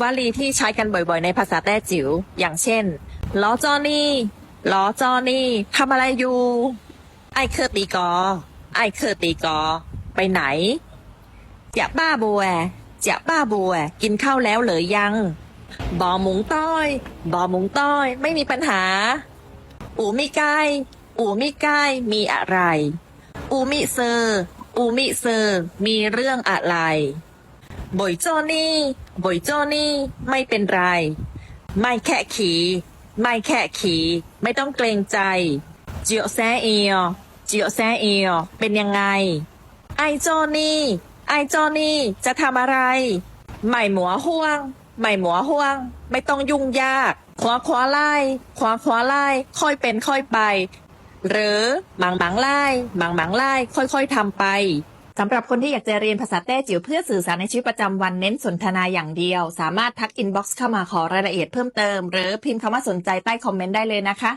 วลีที่ใช้กันบ่อยๆ ในภาษาแต้จิ๋วอย่างเช่นล้อจอนี่ล้อจอนี่ทำอะไรอยู่ ไอ้เคอตีกอ ไอ้เคอตีกอ ไปไหนจะบ้าบัวจะบ้าบัวกินข้าวแล้วเหรือยังบอหมุงต้อยบอหมุงต้อย ไม่มีปัญหา อูมิใกอูมิใกมีอะไร อูมิเซอร์อูมิเซอร์ มีเรื่องอะไร บ่อยโจนี่บ่อยโจนี่ ไม่เป็นไร ไม่แค่ขี่ไม่แค่ขี่ไม่ต้องเกรงใจ เจียวแซเอียวเจียวแซเอียวเป็นยังไง ไอโจนี่ ไอโจนี่ จะทำอะไร ไม่หมัวห่วง ไม่หมัวห่วง ไม่ต้องยุ่งยากคว้าคว้าไล่คว้าคว้าไล่ ค่อยเป็นค่อยไป หรือหมังหมังไล่หมังหมังไล่ ค่อยๆทำไป สำหรับคนที่อยากจะเรียนภาษาแต้จิ๋วเพื่อสื่อสารในชีวิตประจำวันเน้นสนทนาอย่างเดียว สามารถทักอินบ็อกซ์เข้ามาขอรายละเอียดเพิ่มเติม หรือพิมพ์คำว่าสนใจใต้คอมเมนต์ได้เลยนะคะ